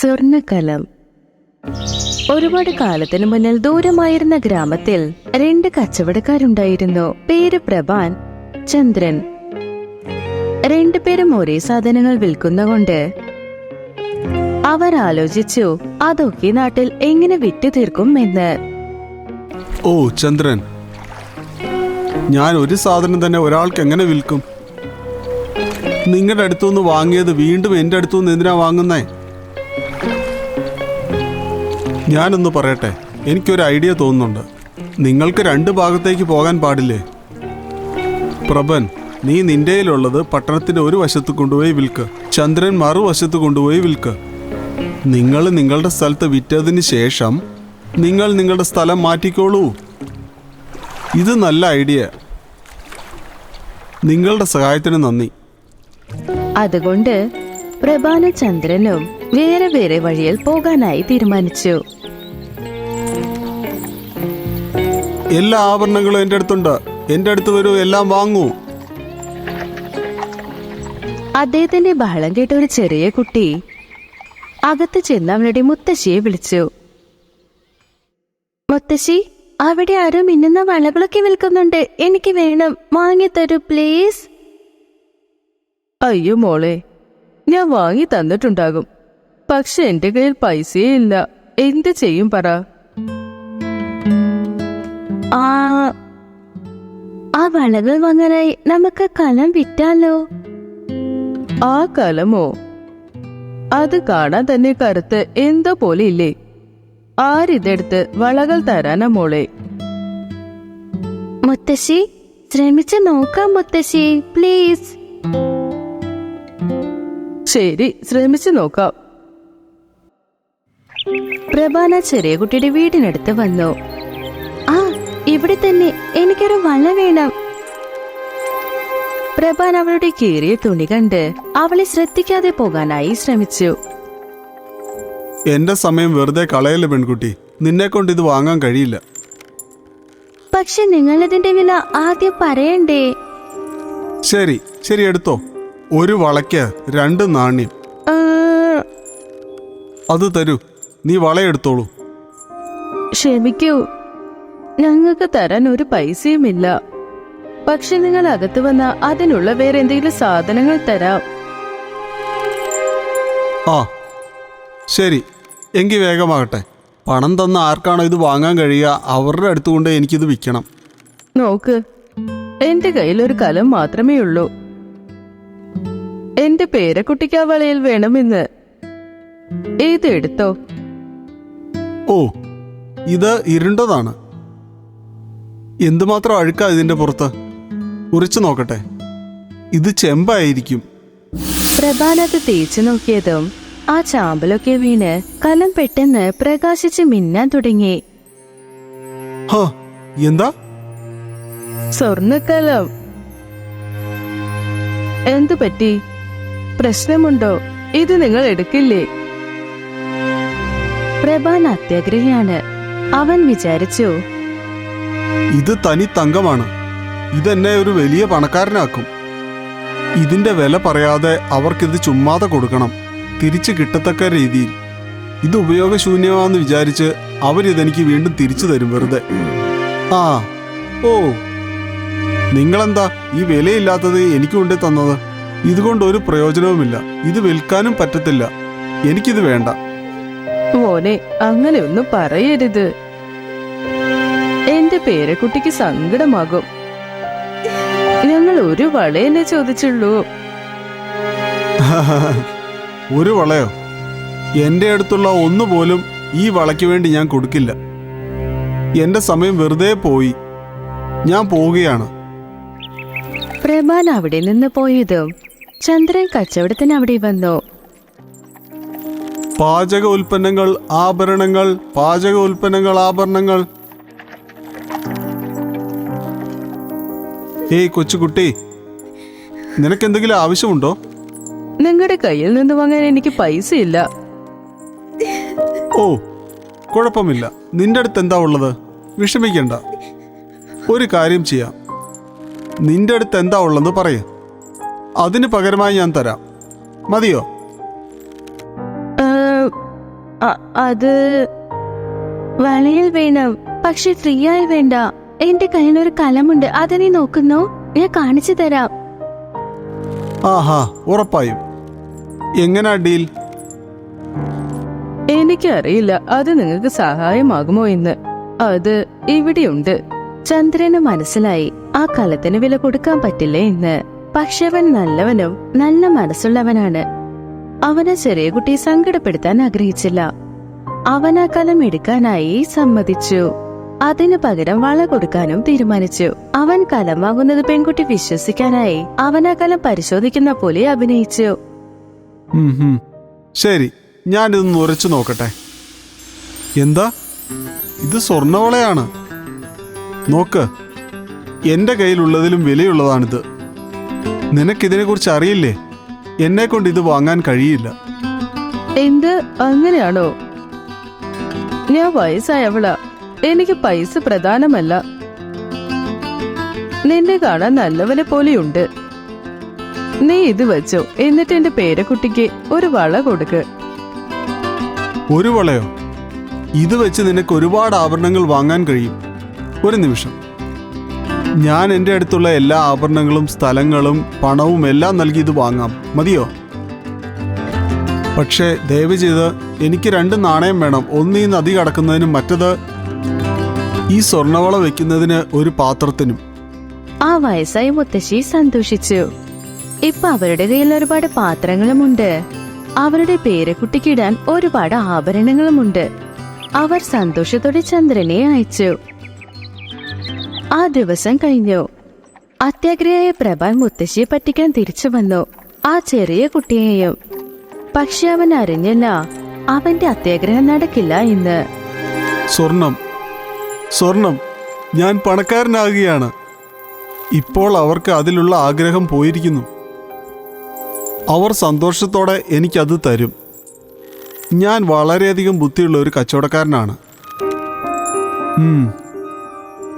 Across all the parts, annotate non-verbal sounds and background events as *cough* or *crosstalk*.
സ്വർണക്കലം ഒരുപാട് കാലത്തിനു മുന്നിൽ ദൂരമായിരുന്ന ഗ്രാമത്തിൽ രണ്ട് കച്ചവടക്കാരുണ്ടായിരുന്നു. പേര് പ്രഭാൻ ചന്ദ്രൻ. രണ്ടുപേരും ഒരേ സാധനങ്ങൾ വിൽക്കുന്നകൊണ്ട് അവർ ആലോചിച്ചു അതൊക്കെ നാട്ടിൽ എങ്ങനെ വിറ്റു തീർക്കും എന്ന്? ഓ ചന്ദ്രൻ. ഞാൻ ഒരു സാധനം തന്നെ ഒരാൾക്ക് എങ്ങനെ വിൽക്കും? നിങ്ങളുടെ അടുത്തുനിന്ന് വാങ്ങിയത് വീണ്ടും എന്റെ അടുത്തുനിന്ന് എന്തിനാ വാങ്ങുന്നേ? ഞാനൊന്ന് പറയട്ടെ? എനിക്കൊരു ഐഡിയ തോന്നുന്നുണ്ട്. നിങ്ങൾക്ക് രണ്ട് ഭാഗത്തേക്ക് പോകാൻ പാടില്ലേ? പ്രഭൻ നീ നിന്റെയിലുള്ളത് പട്ടണത്തിന്റെ ഒരു വശത്ത് കൊണ്ടുപോയി വിൽക്ക്. ചന്ദ്രൻ മറുവശത്ത് കൊണ്ടുപോയി വിൽക്ക്. നിങ്ങൾ നിങ്ങളുടെ സ്ഥലത്ത് വിറ്റതിന് ശേഷം നിങ്ങൾ നിങ്ങളുടെ സ്ഥലം മാറ്റിക്കോളൂ. ഇത് നല്ല ഐഡിയ. നിങ്ങളുടെ സഹായത്തിന് നന്ദി. അതുകൊണ്ട് പ്രഭാന ചന്ദ്രനും വേറെ വേറെ വഴിയിൽ പോകാനായി തീരുമാനിച്ചു. എല്ലാ ആഭരണങ്ങളും എന്റെ അടുത്തുണ്ട്. എന്റെ അടുത്ത് വരൂ എല്ലാം വാങ്ങൂ. അദ്ദേഹത്തിന്റെ ബഹളം കേട്ട ഒരു ചെറിയ കുട്ടി അകത്ത് ചെന്ന് അവളുടെ മുത്തശ്ശിയെ വിളിച്ചു. മുത്തശ്ശി അവിടെ ആരോ മിന്നുന്ന വളകളൊക്കെ വിൽക്കുന്നുണ്ട്. എനിക്ക് വേണം. വാങ്ങി തരൂ പ്ലീസ് അയ്യോ മോളെ ഞാൻ വാങ്ങി തന്നിട്ടുണ്ടാകും. പക്ഷെ എന്റെ കയ്യിൽ പൈസയേ ഇല്ല. എന്ത് ചെയ്യും പറ? ആ ആ വളകൾ വാങ്ങാനായി നമുക്ക് കലം വിറ്റാലോ? ആ കലമോ? അത് കാണാൻ തന്നെ കറുത്ത് എന്തോ പോലെ ഇല്ലേ? ആരിതെടുത്ത് വളകൾ തരാനാ മോളെ? മുത്തശ്ശി ശ്രമിച്ചു നോക്കാം മുത്തശ്ശി പ്ലീസ്. ശരി ശ്രമിച്ചു നോക്കാം. പ്രഭാന ചെറിയ കുട്ടിയുടെ വീടിനടുത്ത് വന്നു. ആ ഇവിടെ തന്നെ. എനിക്കൊരു വള വേണം. പ്രഭാൻ അവളുടെ കീറിയ തുണി കണ്ട് അവളെ ശ്രദ്ധിക്കാതെ പോകാനായി ശ്രമിച്ചു. എന്റെ സമയം വെറുതെ കളയല്ല പെൺകുട്ടി. നിന്നെ കൊണ്ട് ഇത് വാങ്ങാൻ കഴിയില്ല. പക്ഷെ നിങ്ങൾ ഇതിന്റെ വില ആദ്യം പറയണ്ടേ? ശരി ശരി എടുത്തോ. ഒരു വളയ്ക്ക് രണ്ട് നാണ്യം. അത് തരൂ. നീ വളയെടുത്തോളൂ. ക്ഷമിക്കൂ. ഞങ്ങൾക്ക് തരാൻ ഒരു പൈസയുമില്ല. പക്ഷെ നിങ്ങൾ അകത്ത് വന്ന അതിനുള്ള വേറെ എന്തെങ്കിലും സാധനങ്ങൾ തരാം. ആ ശരി. എങ്കിൽ വേഗമാകട്ടെ. പണം തന്ന ആർക്കാണോ ഇത് വാങ്ങാൻ കഴിയുക അവരുടെ അടുത്ത് കൊണ്ട് എനിക്കിത് വിൽക്കണം. നോക്ക് എന്റെ കയ്യിൽ ഒരു കലം മാത്രമേ ഉള്ളൂ. എന്റെ പേരക്കുട്ടിക്ക് ആ വളയിൽ വേണമെന്ന്. ഏത് എടുത്തോ? ഓ ഇത് ഇരുണ്ടതാണ്. എന്തുമാത്രം അഴുക്കാ ഇതിന്റെ പുറത്ത്? ഉറിച്ചു നോക്കട്ടെ. ഇത് ചെമ്പായിരിക്കും. പ്രഭാനത്ത് തേച്ചു നോക്കിയതും ആ ചാമ്പലൊക്കെ വീണ് കലം പെട്ടെന്ന് പ്രകാശിച്ച് മിന്നാൻ തുടങ്ങി. ഹ എന്താ? സ്വർണക്കലം എന്തു പറ്റി പ്രശ്നമുണ്ടോ? ഇത് നിങ്ങൾ എടുക്കില്ലേ? പ്രഭാൻ അത്യാഗ്രഹിയാണ്. അവൻ വിചാരിച്ചു ഇത് തനി തങ്കമാണ്. ഇതെന്നെ ഒരു വലിയ പണക്കാരനാക്കും. ഇതിന്റെ വില പറയാതെ അവർക്കിത് ചുമ്മാതെ കൊടുക്കണം. തിരിച്ചു കിട്ടത്തക്ക രീതിയിൽ. ഇത് ഉപയോഗശൂന്യമാണെന്ന് വിചാരിച്ച് അവരിതെനിക്ക് വീണ്ടും തിരിച്ചു തരും വെറുതെ. ആ ഓ. നിങ്ങളെന്താ ഈ വിലയില്ലാത്തത് എനിക്ക് കൊണ്ടേ തന്നത്? ഇതുകൊണ്ട് ഒരു പ്രയോജനവുമില്ല. ഇത് വിൽക്കാനും പറ്റത്തില്ല. എനിക്കിത് വേണ്ട. മോനെ അങ്ങനെയൊന്നും പറയരുത്. എന്റെ പേരക്കുട്ടിക്ക് സങ്കടമാകും. ഞങ്ങൾ ഒരു വളയെന്നെ ചോദിച്ചുള്ളൂ? *laughs* ഒരു വളയോ? എന്റെ അടുത്തുള്ള ഒന്നുപോലും ഈ വളയ്ക്ക് വേണ്ടി ഞാൻ കൊടുക്കില്ല. എന്റെ സമയം വെറുതെ പോയി. ഞാൻ പോവുകയാണ്. പ്രഭാൻ അവിടെ നിന്ന് പോയതും. ചന്ദ്രൻ കച്ചവടത്തിന് അവിടെ വന്നു. പാചക ഉൽപ്പന്നങ്ങൾ ആഭരണങ്ങൾ പാചക ഉൽപ്പന്നങ്ങൾ ആഭരണങ്ങൾ. ഏയ് കൊച്ചുകുട്ടി നിനക്കെന്തെങ്കിലും ആവശ്യമുണ്ടോ? നിങ്ങളുടെ കയ്യിൽ നിന്ന് വാങ്ങാൻ എനിക്ക് പൈസ ഇല്ല ഓ കുഴപ്പമില്ല. നിന്റെ അടുത്ത് എന്താ ഉള്ളത്? വിഷമിക്കണ്ട. ഒരു കാര്യം ചെയ്യാം. നിന്റെ അടുത്ത് എന്താ ഉള്ളതെന്ന് പറയ. അതിന് പകരമായി ഞാൻ തരാം. മതിയോ? അത് വളയിൽ വേണം പക്ഷെ ഫ്രീ ആയി വേണ്ട. എന്റെ കയ്യിൽ ഒരു കലമുണ്ട് അതിനെ നീ നോക്കുന്നോ? ഞാൻ കാണിച്ചു തരാം. ആഹാ ഉറപ്പായും. എങ്ങനാ ഡീൽ? എനിക്കറിയില്ല അത് നിങ്ങൾക്ക് സഹായമാകുമോ എന്ന്. അത് ഇവിടെയുണ്ട്. ചന്ദ്രന് മനസ്സിലായി ആ കലത്തിന് വില കൊടുക്കാൻ പറ്റില്ല എന്ന്. പക്ഷെ അവൻ നല്ലവനും നല്ല മനസ്സുള്ളവനാണ്. അവനെ ചെറിയ കുട്ടി സങ്കടപ്പെടുത്താൻ ആഗ്രഹിച്ചില്ല. അവൻ ആ കലം എടുക്കാനായി സമ്മതിച്ചു. അതിനു പകരം വള കൊടുക്കാനും തീരുമാനിച്ചു. അവൻ കലം വാങ്ങുന്നത് പെൺകുട്ടി വിശ്വസിക്കാനായി അവൻ ആ കലം പരിശോധിക്കുന്ന പോലെ അഭിനയിച്ചു. ശരി ഞാനിതൊന്ന് ഉരച്ചു നോക്കട്ടെ. എന്താ? ഇത് സ്വർണവളയാണ് നോക്ക് എന്റെ കയ്യിലുള്ളതിലും വിലയുള്ളതാണിത്. നിനക്കിതിനെക്കുറിച്ച് അറിയില്ലേ? എന്നെ കൊണ്ട് ഇത് വാങ്ങാൻ കഴിയില്ല. എന്ത്? അങ്ങനെയാണോ? ഞാൻ വയസ്സായവളാ. എനിക്ക് പൈസ പ്രധാനമല്ല. നിന്നെ കാണാൻ നല്ലവനെ പോലെയുണ്ട്. നീ ഇത് വെച്ചോ. എന്നിട്ട് എന്റെ പേരക്കുട്ടിക്ക് ഒരു വള കൊടുക്ക്. ഒരു വളയോ? ഇത് വെച്ച് നിനക്ക് ഒരുപാട് ആഭരണങ്ങൾ വാങ്ങാൻ കഴിയും. ഒരു നിമിഷം. ഞാൻ എന്റെ അടുത്തുള്ള എല്ലാ ആഭരണങ്ങളും സ്ഥലങ്ങളും പണവും എല്ലാം നൽകി ഇത് വാങ്ങാം. മതിയോ? പക്ഷേ ദയവ് ചെയ്ത് എനിക്ക് രണ്ട് നാണയം വേണം. ഒന്ന് നദി കടക്കുന്നതിനും മറ്റത് ഈ സ്വർണവള വെക്കുന്നതിന് ഒരു പാത്രത്തിനും. ആ വയസ്സായ മുത്തശ്ശി സന്തോഷിച്ചു. ഇപ്പൊ അവരുടെ കയ്യിൽ ഒരുപാട് പാത്രങ്ങളുമുണ്ട്. അവരുടെ പേരക്കുട്ടിക്കിടാൻ ഒരുപാട് ആഭരണങ്ങളുമുണ്ട്. അവർ സന്തോഷത്തോടെ ചന്ദ്രനെ അയച്ചു. ആ ദിവസം കഴിഞ്ഞു. അത്യാഗ്രഹിയായ പ്രഭാൻ മുത്തശ്ശിയെ പറ്റിക്കാൻ തിരിച്ചു വന്നു. ആ ചെറിയ കുട്ടിയെയും. പക്ഷെ അവൻ അറിഞ്ഞില്ല. അവന്റെ അത്യാഗ്രഹം നടക്കില്ല എന്ന് സ്വർണം. സ്വർണം. ഞാൻ പണക്കാരനാകുകയാണ്. ഇപ്പോൾ അവർക്ക് അതിലുള്ള ആഗ്രഹം പോയിരിക്കുന്നു. അവർ സന്തോഷത്തോടെ എനിക്കത് തരും. ഞാൻ വളരെയധികം ബുദ്ധിയുള്ള ഒരു കച്ചവടക്കാരനാണ്.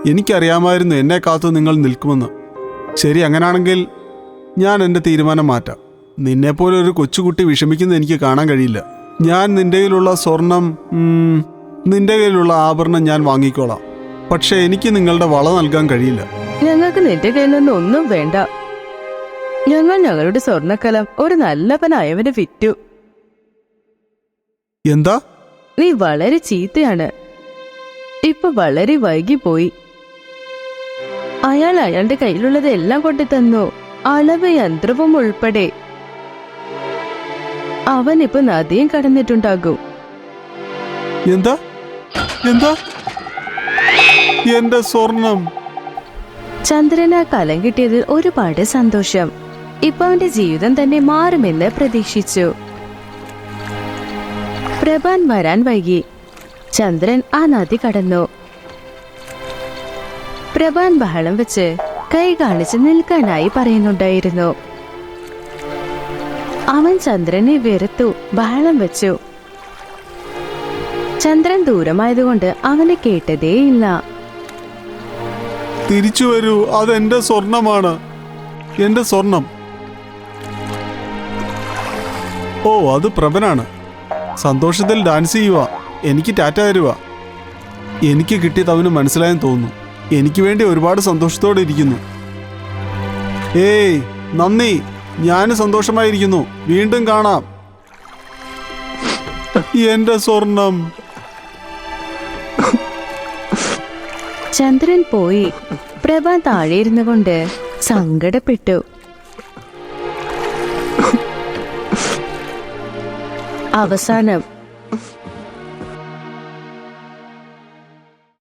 എനിക്കറിയാമായിരുന്നു എന്നെ കാത്തു നിങ്ങൾ നിൽക്കുമെന്ന്. ശരി അങ്ങനാണെങ്കിൽ ഞാൻ എന്റെ തീരുമാനം മാറ്റാം. നിന്നെപ്പോലെ ഒരു കൊച്ചുകുട്ടി വിഷമിക്കുന്നത് എനിക്ക് കാണാൻ കഴിയില്ല. ഞാൻ നിന്റെ കയ്യിലുള്ള സ്വർണം നിന്റെ കയ്യിലുള്ള ആഭരണം ഞാൻ വാങ്ങിക്കോളാം. പക്ഷെ എനിക്ക് നിങ്ങളുടെ വള നൽകാൻ കഴിയില്ല. ഞങ്ങൾക്ക് നിന്റെ കയ്യിൽ നിന്ന് ഒന്നും വേണ്ട. ഞങ്ങൾ ഞങ്ങളുടെ സ്വർണക്കലം ഒരു നല്ലവനായവന് വിറ്റു. എന്താ? നീ വളരെ ചീത്തയാണ്. ഇപ്പൊ വളരെ വൈകിപ്പോയി. അയാൾ അയാളുടെ കയ്യിലുള്ളത് എല്ലാം കൊണ്ടു തന്നു. അളവ് യന്ത്രവും ഉൾപ്പെടെ. അവൻ ഇപ്പൊ നദിയും കടന്നിട്ടുണ്ടാകും. എന്താ? എന്താ? എന്റെ സ്വർണം. ചന്ദ്രന് കലം കിട്ടിയതിൽ ഒരുപാട് സന്തോഷം. ഇപ്പൊ അവന്റെ ജീവിതം തന്നെ മാറുമെന്ന് പ്രതീക്ഷിച്ചു. പ്രഭാൻ വരാൻ വൈകി. ചന്ദ്രൻ ആ നദി കടന്നു. പ്രഭാൻ ബഹളം വെച്ച് കൈ കാണിച്ച് നിൽക്കാനായി പറയുന്നുണ്ടായിരുന്നു. അവൻ ചന്ദ്രനെ വെറുത്തു ബഹളം വെച്ചു. ചന്ദ്രൻ ദൂരമായതുകൊണ്ട് അവനെ കേട്ടതേയില്ല. തിരിച്ചു വരൂ അതെന്റെ സ്വർണമാണ്. എന്റെ സ്വർണം. ഓ അത് പ്രഭനാണ്. സന്തോഷത്തിൽ ഡാൻസ് ചെയ്യുക എനിക്ക് ടാറ്റ തരുക എനിക്ക് കിട്ടിയത് അവന് മനസ്സിലായെന്ന് തോന്നുന്നു. എനിക്ക് വേണ്ടി ഒരുപാട് സന്തോഷത്തോടെ ഇരിക്കുന്നു. ഏയ് നന്ദി. ഞാൻ സന്തോഷമായിരിക്കുന്നു. വീണ്ടും കാണാം. എന്റെ സ്വർണം. ചന്ദ്രൻ പോയി. പ്രഭ താഴെ ഇരുന്നു കൊണ്ട് സങ്കടപ്പെട്ടു. അവസാനം